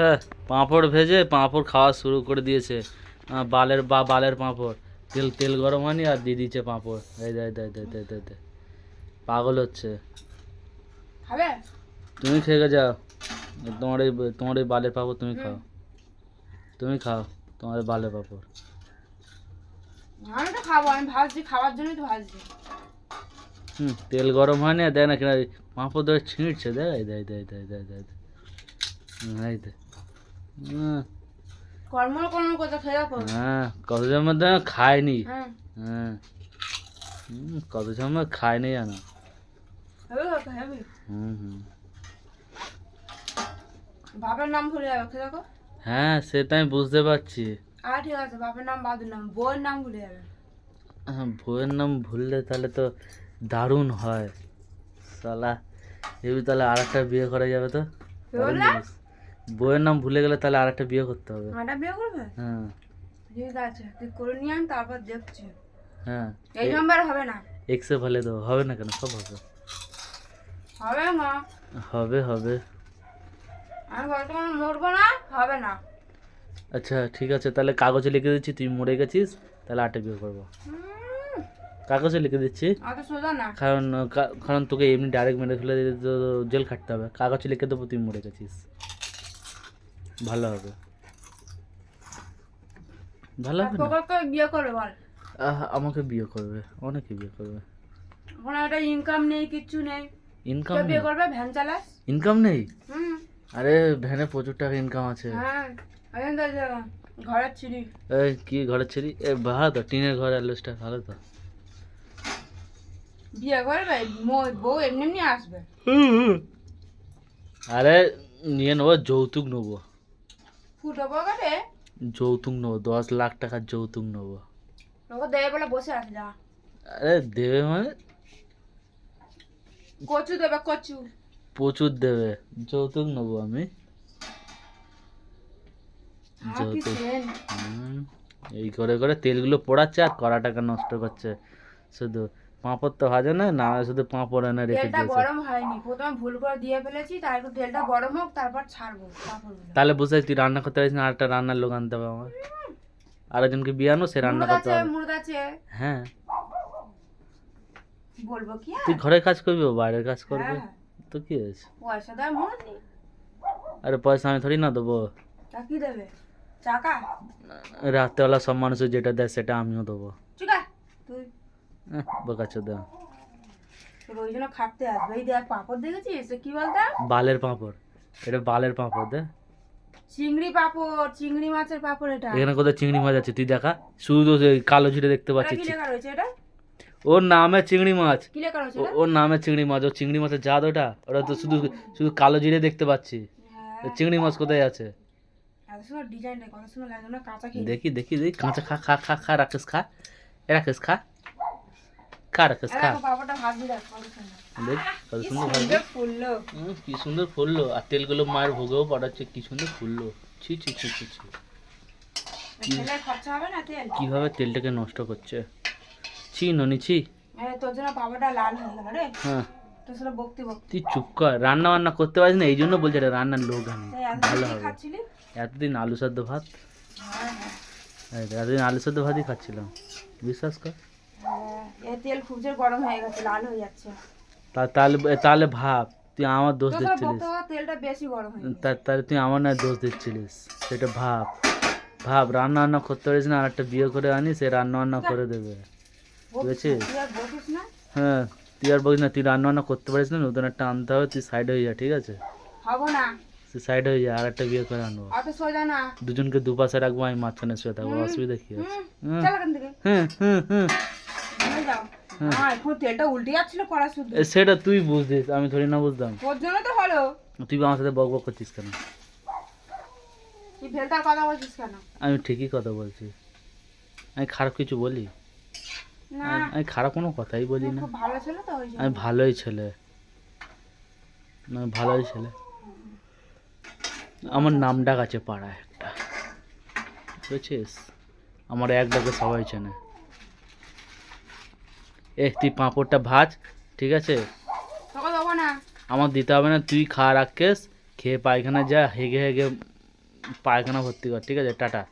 হ্যাঁ পাঁপড় ভেজে পাঁপড় খাওয়া শুরু করে দিয়েছে। বালের বা বালের পাঁপড়। তেল তেল গরম হয়নি আর দিয়ে দিচ্ছে পাঁপড়। এই দেয় দেয় দেয় দেয় পাগল হচ্ছে। তুমি খেয়ে যাও। তোমার এই তোমার এই বালের পাঁপড় তুমি খাও। তুমি খাও তোমার বালের পাঁপড়। আমি তো খাব আমি ভাজছি খাওয়ার জন্যই তো ভাজছি। হুম তেল গরম হয়নি আর দেয় না কিনা পাঁপড় ধরে ছিঁড়ছে দেয় দেয় দেয় দেয় দেয় দেয় দেয় হুম, এই দে। হুম, কর্ম কর্ম করতে খেয়ে দেখো হ্যাঁ কত দেয় খায়নি হ্যাঁ। কত জন্মের খায়নি জানো। বাপের নাম ভুলে যাবে হ্যাঁ সে তো আমি বুঝতে পারছি। আর ঠিক আছে বাপের নাম বাদুর নাম বউয়ের নাম ভুলে যাবে। হ্যাঁ, বইয়ের নাম ভুললে তাহলে তো দারুণ হয়। সালা এবি তাহলে আর একটা বিয়ে করা যাবে তো? বইয়ের নাম ভুলে গেলে তাহলে আর একটা বিয়ে করতে হবে। মাটা বিয়ে করবে? হ্যাঁ। ঠিক আছে তুই করে নিয়ে আন তারপর দেখছি। হ্যাঁ। এই নাম্বার হবে না। এক্সে ফেলে দেবো। হবে না কেন? সব হবে। হবে মা। হবে হবে। আমি বর্তমানে মরবো না হবে না। আচ্ছা ঠিক আছে। তাহলে কাগজে লিখে দিচ্ছি তুই মরে গেছিস তাহলে আটে বিয়ে করব। কাগজে লিখে দিচ্ছি। না। কারণ কারণ তোকে এমনি ডাইরেক্ট মেরে ফেলে জেল খাটতে হবে। কাগজে লিখে দেবো তুই মরে গেছিস। ভালো হবে। ভালো হবে তোকে বিয়ে করবে বল। আমাকে বিয়ে করবে। অনেকে বিয়ে করবে। এখন একটা ইনকাম নেই কিচ্ছু নেই। ইনকাম বিয়ে করবে ভ্যান চালাস। ইনকাম নেই? হুম। আরে ভ্যানে প্রচুর টাকা ইনকাম আছে। হ্যাঁ ঘরের এই কি ঘরের ছেড়ি? এ ভালো তো টিনের ঘর অ্যালোসটা ভালো তো। বিয়ে করবে ম- বউ এমনি এমনি আসবে। আরে নিয়ে নেব যৌতুক নেব। ফুটো যৌতুক নেব দশ লাখ টাকার যৌতুক নেব। দেবে বলে বসে আছে যা। আরে দেবে মানে? কচু দেবে কচু। প্রচুর দেবে যৌতুক নেব আমি। যৌতুক। এই করে করে তেলগুলো পোড়াচ্ছে আর কড়া টাকা নষ্ট করছে। শুধু পাঁপড় তো ভাজে না না শুধু পাঁপড় এনে রেখে তেলটা দিয়েছে। গরম হয়নি। প্রথমে ভুল করে দিয়ে ফেলেছি তার একটু তেলটা গরম হোক তারপর ছাড়বো। তাহলে বুঝতে তুই রান্না করতে পারিস না আর একটা রান্নার লোক আনতে হবে আমার আরেকজনকে বিয়ে আনো সে রান্না করতে হবে। হ্যাঁ। বলব কি তুই ঘরের কাজ করবি ও বাইরের কাজ করবে? হ্যাঁ তো কি হয়েছে? পয়সা দেওয়ার মনে আরে পয়সা আমি থরি না দেবো। তা কি দেবে? টাকা রাত্রেবেলা সব মানুষের যেটা দেয় সেটা আমিও দেবো। ঠিক আছে তুই। বোকাচ্ছে ওই জন্য খাটতে আসবে। এই দেখ পাপড় দেখেছিস? কি বলতো? বালের পাঁপড়। এটা বালের পাঁপড় দে। চিংড়ি পাপড় চিংড়ি মাছের পাপড় এটা। এখানে কোথায় চিংড়ি মাছ আছে? তুই দেখা। শুধু কালো ঝিরে দেখতে পাচ্ছিস। কি লেখা রয়েছে এটা? ওর নামে চিংড়ি মাছ। কি লেখা রয়েছে ওর নামে চিংড়ি মাছ। ও চিংড়ি মাছের জাত ওটা। ওটা তো শুধু শুধু কালো জিরে দেখতে পাচ্ছি। হ্যাঁ। চিংড়ি মাছ কোথায় আছে? দেখি দেখি দেখি। কাঁচা খা খা খা খা রাকেশ খা। রাকেশ খা। খা রাকেশ খা কত সুন্দর ফুললো। কি সুন্দর ফুললো। আর তেলগুলো মায়ের ভোগেও পাঠাচ্ছে কি সুন্দর ফুললো। ছি ছি ছি ছি ছি। কীভাবে তেলটাকে নষ্ট করছে? ছি ননি ছি। তোর জন্য পাপড়টা লাল হয়ে গেল রে। হ্যাঁ। তুই চুপ কর। রান্না বান্না করতে পারিস না এই জন্য বলছে রে রান্নার লোক আমি ভালো হবে। এতদিন আলু ভাত। হ্যাঁ হ্যাঁ। এতদিন আলু ভাতই খাচ্ছিলাম। বিশ্বাস কর। তেল খুব জোর গরম হয়ে গেছে লাল হয়ে যাচ্ছে। তাহলে তাহলে ভাব তুই আমার দোষ দিচ্ছিলিস। তেলটা বেশি গরম হয়ে তাহলে তুই আমার না দোষ দিচ্ছিলিস সেটা ভাব। ভাব রান্না বান্না করতে পারিস না আর একটা বিয়ে করে আনি সে রান্না বান্না করে দেবে। বুঝেছিস? হ্যাঁ তুই আর বলিস না তুই রান্না বান্না করতে পারিস না নতুন একটা আনতে হবে তুই সাইড হয়ে যা ঠিক আছে? হব না। তুই সাইড হয়ে যা আর একটা বিয়ে করে আনব। অত সোজা না। দুজনকে দুপাশে রাখব আমি মাঝখানে শুয়ে থাকব অসুবিধা কি আছে? হুম নিয়ে যাও হ্যাঁ। সেটা তুই বুঝতিস আমি থরি না বুঝতাম। তুই আমার সাথে বক বক করছিস কেন? আমি ঠিকই কথা বলছি। আমি খারাপ কিছু বলি? আমি- খারাপ কোনো কথাই বলি না। আমি ভালোই ছেলে। আমি ভালোই ছেলে। আমার নাম ডাক আছে পাড়ায় একটা। বুঝছিস? আমার এক ডাকে সবাই চেনে। এ তুই পাঁপড়টা ভাজ ঠিক আছে? না। আমার দিতে হবে না তুই খা রাখেস খেয়ে পায়খানা যা হেগে হেগে পায়খানা ভর্তি কর ঠিক আছে? টাটা।